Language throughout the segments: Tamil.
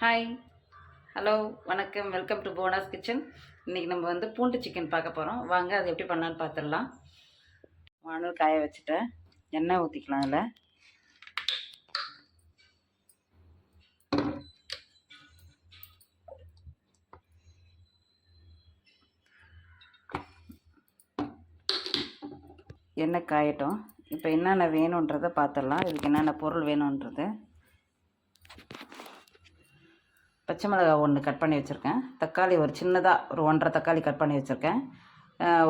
ஹாய் ஹலோ வணக்கம். வெல்கம் டு போனாஸ் கிச்சன் இன்றைக்கி நம்ம வந்து பூண்டு சிக்கன் பார்க்க போகிறோம் வாங்க அது எப்படி பண்ணான்னு பார்த்துடலாம். வானல் காய வச்சுட்டேன். எண்ணெய் ஊற்றிக்கலாம் அதில். எண்ணெய் காயட்டும். இப்போ என்னென்ன வேணுன்றதை பார்த்துடலாம். இதுக்கு என்னென்ன பொருள் வேணுன்றது. பச்சை மிளகாய் ஒன்று கட் பண்ணி வச்சுருக்கேன். தக்காளி ஒரு சின்னதாக ஒரு ஒன்றரை தக்காளி கட் பண்ணி வச்சுருக்கேன்.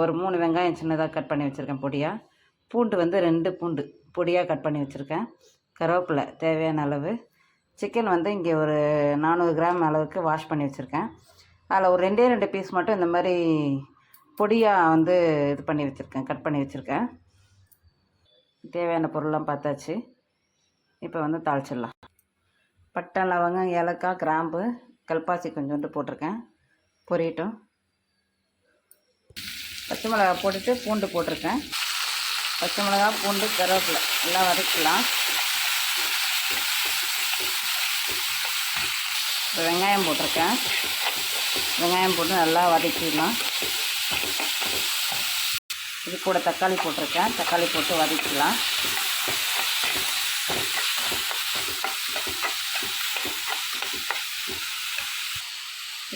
ஒரு மூணு வெங்காயம் சின்னதாக கட் பண்ணி வச்சுருக்கேன் பொடியாக பூண்டு வந்து ரெண்டு பூண்டு பொடியாக கட் பண்ணி வச்சுருக்கேன். கருவேப்பிலை தேவையான அளவு. சிக்கன் வந்து இங்கே ஒரு நானூறு கிராம் அளவுக்கு வாஷ் பண்ணி வச்சுருக்கேன். அதில் ஒரு ரெண்டே ரெண்டு பீஸ் மட்டும் இந்த மாதிரி பொடியாக வந்து இது பண்ணி வச்சுருக்கேன் கட் பண்ணி வச்சுருக்கேன். தேவையான பொருள்லாம் பார்த்தாச்சு. இப்போ வந்து தாளிச்சிடலாம். பட்டை லவங்கம் ஏலக்காய் கிராம்பு கல்பாசி கொஞ்சோண்டு போட்டிருக்கேன். பொரியட்டும். பச்சை மிளகா போட்டுட்டு பூண்டு போட்டிருக்கேன். பச்சை மிளகா பூண்டு கருவேப்பிலை எல்லாம் வதக்கலாம் வெங்காயம் போட்டிருக்கேன். வெங்காயம் போட்டு நல்லா வதக்கிடலாம். இது கூட தக்காளி போட்டிருக்கேன். தக்காளி போட்டு வதக்கிக்கலாம்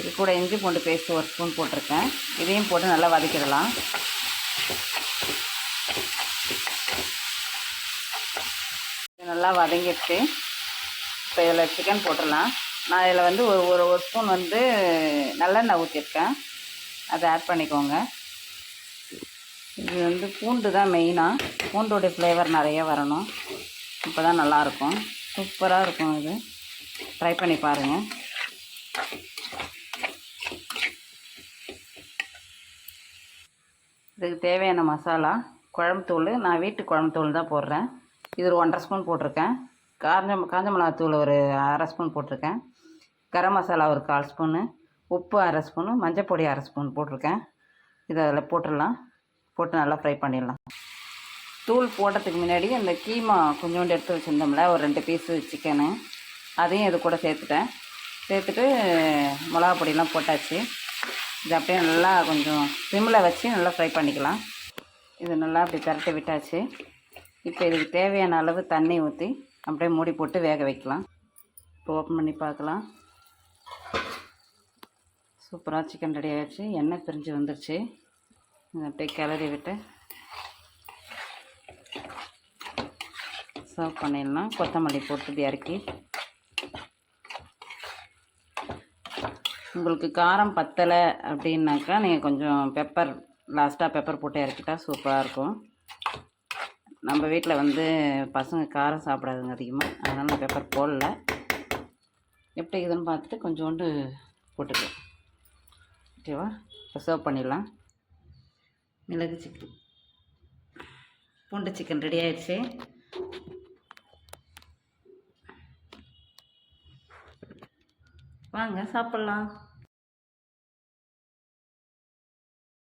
இது கூட இஞ்சி பூண்டு பேஸ்ட் ஒரு ஸ்பூன் போட்டிருக்கேன். இதையும் போட்டு நல்லா வதக்கிடலாம். இது நல்லா வதங்கிடுச்சு. இப்போ இதில் சிக்கன் போட்டுடலாம். நான் இதில் வந்து ஒரு ஒரு ஒரு ஸ்பூன் வந்து நல்லெண்ணெய் ஊற்றிருக்கேன் அதை ஆட் பண்ணிக்கோங்க. இது வந்து பூண்டு தான் மெயினாக பூண்டோடைய ஃப்ளேவர் நிறைய வரணும். இப்போ தான் நல்லாயிருக்கும் சூப்பராக இருக்கும் இது. ட்ரை பண்ணி பாருங்கள் இதுக்கு தேவையான மசாலா குழம்புத்தூள் நான் வீட்டு குழம்புத்தூள் தான் போடுறேன். இது ஒரு ஒன்றரை ஸ்பூன் போட்டிருக்கேன். காஞ்ச காஞ்ச மிளகாத்தூள் ஒரு அரை ஸ்பூன் போட்டிருக்கேன். கரம் மசாலா ஒரு கால் ஸ்பூனு. உப்பு அரை ஸ்பூனு. மஞ்சப்பொடி அரை ஸ்பூன் போட்டிருக்கேன். இதை அதில் போட்டுடலாம். போட்டு நல்லா ஃப்ரை பண்ணிடலாம். தூள் போடுறதுக்கு முன்னாடி அந்த கீமா கொஞ்சோண்டு எடுத்து வச்சுருந்தோம்ல ஒரு ரெண்டு பீஸு சிக்கனு அதையும் இது கூட சேர்த்துட்டேன். சேர்த்துட்டு மிளகா பொடியெலாம் போட்டாச்சு. இது அப்படியே நல்லா கொஞ்சம் சிம்மில் வச்சு நல்லா ஃப்ரை பண்ணிக்கலாம். இது நல்லா அப்படி திரட்டி விட்டாச்சு. இப்போ இதுக்கு தேவையான அளவு தண்ணி ஊற்றி அப்படியே மூடி போட்டு வேக வைக்கலாம். இப்போ ஓப்பன் பண்ணி பார்க்கலாம். சூப்பராக சிக்கன் ரெடி ஆகிடுச்சு எண்ணெய் பிரிஞ்சு வந்துடுச்சு இதை அப்படியே கிளறி விட்டு சர்வ் பண்ணிடலாம். கொத்தமல்லி போட்டு இறக்கி. உங்களுக்கு காரம் பத்தலை அப்படின்னாக்கா நீங்கள் கொஞ்சம் பெப்பர் லாஸ்ட்டாக பெப்பர் போட்டு இறக்கிட்டா சூப்பராக இருக்கும். நம்ம வீட்டில் வந்து பசங்க காரம் சாப்பிடாதுங்க அதிகமாக அதனால் நான் பெப்பர் போடல. எப்படி இதுன்னு பார்த்துட்டு கொஞ்சோண்டு போட்டுக்கலாம் ஓகேவா இப்போ சர்வ் பண்ணிடலாம். மிளகு சிக்கன். பூண்டு சிக்கன் ரெடி ஆயிடுச்சு. வாங்க சாப்பிட்லாம்.